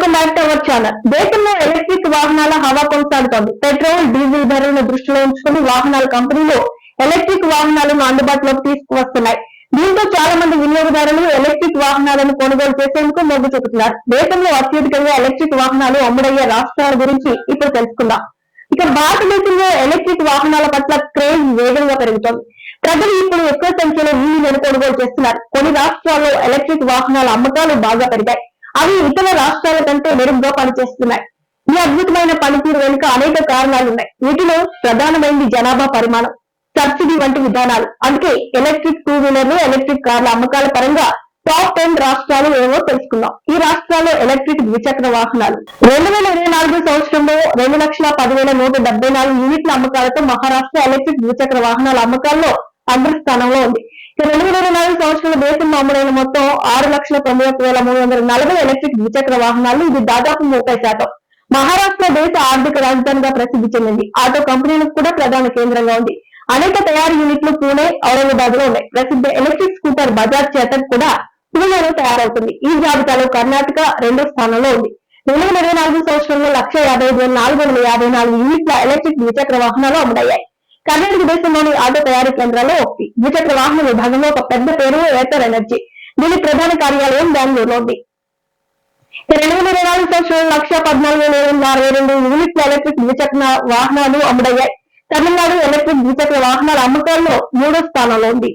Welcome back to our channel. దేశంలో electric వాహనాల హవా కొనసాగుతోంది. పెట్రోల్ డీజిల్ ధరలను దృష్టిలో ఉంచుకుని వాహనాల కంపెనీలు ఎలక్ట్రిక్ వాహనాలను అందుబాటులోకి తీసుకువస్తున్నాయి. దీంతో చాలా మంది వినియోగదారులు ఎలక్ట్రిక్ వాహనాలను కొనుగోలు చేసేందుకు మొగ్గు చూపుతున్నారు. దేశంలో అత్యధికంగా ఎలక్ట్రిక్ వాహనాలు అమ్ముడయ్యే రాష్ట్రాల గురించి ఇప్పుడు తెలుసుకుందాం. ఇక భారతదేశంలో ఎలక్ట్రిక్ వాహనాల పట్ల క్రేజ్ వేగంగా పెరుగుతోంది. ప్రజలు ఇప్పుడు ఎక్కువ సంఖ్యలో ఈవీలను కొనుగోలు చేస్తున్నారు. కొన్ని రాష్ట్రాల్లో ఎలక్ట్రిక్ వాహనాల అమ్మకాలు బాగా పెరిగాయి. అవి ఇతర రాష్ట్రాల కంటే మెరుగ్గా పనిచేస్తున్నాయి. ఈ అద్భుతమైన పనితీరు వెనుక అనేక కారణాలున్నాయి. వీటిలో ప్రధానమైనది జనాభా పరిమాణం సబ్సిడీ వంటి విధానాలు. అందుకే ఎలక్ట్రిక్ టూ వీలర్లు ఎలక్ట్రిక్ కార్ల అమ్మకాల పరంగా టాప్ టెన్ రాష్ట్రాలు ఏవో తెలుసుకుందాం. ఈ రాష్ట్రాల్లో ఎలక్ట్రిక్ ద్విచక్ర వాహనాలు. రెండు వేల ఇరవై నాలుగు సంవత్సరంలో రెండు లక్షల పదివేల నూట డెబ్బై నాలుగు యూనిట్ల అమ్మకాలతో మహారాష్ట్ర ఎలక్ట్రిక్ ద్విచక్ర వాహనాల అమ్మకాల్లో అగ్రస్థానంలో ఉంది. రెండు వేల ఇరవై నాలుగు సంవత్సరంలో దేశంలో అమ్ముడైన మొత్తం ఆరు లక్షల తొంభై ఒక్క వేల మూడు వందల నలభై ఎలక్ట్రిక్ ద్విచక్ర వాహనాలు ఇది దాదాపు ముప్పై శాతం. మహారాష్ట్ర దేశ ఆర్థిక రాజధానిగా ప్రసిద్ధి చెందింది. ఆటో కంపెనీలకు కూడా ప్రధాన కేంద్రంగా ఉంది. అనేక తయారీ యూనిట్లు పూణే ఔరంగాబాద్లో ఉన్నాయి. ప్రసిద్ధ ఎలక్ట్రిక్ స్కూటర్ బజాజ్ చేతక్ కూడా పూణేలో తయారవుతుంది. ఈ జాబితాలో కర్ణాటక రెండో స్థానంలో ఉంది. రెండు వేల ఇరవై నాలుగు సంవత్సరంలో లక్ష యాభై ఐదు వేల నాలుగు వందల యాభై నాలుగు యూనిట్ల ఎలక్ట్రిక్ ద్విచక్ర వాహనాలు అమ్ముడయ్యాయి. కర్ణాటక దేశంలోని ఆటో తయారీ కేంద్రాల్లో ఒకటి. ద్విచక్ర వాహన విభాగంలో ఒక పెద్ద పేరు ఏటర్ ఎనర్జీ. దీని ప్రధాన కార్యాలయం బెంగళూరులో ఉంది. రెండు వేల ఇరవై నాలుగు సంవత్సరం లక్ష పద్నాలుగు వేల ఏడు అరవై రెండు యూనిట్ల ఎలక్ట్రిక్ ద్విచక్ర వాహనాలు అమ్ముడయ్యాయి. తమిళనాడు ఎలక్ట్రిక్ ద్విచక్ర వాహనాల అమ్మకాల్లో మూడో స్థానంలో ఉంది.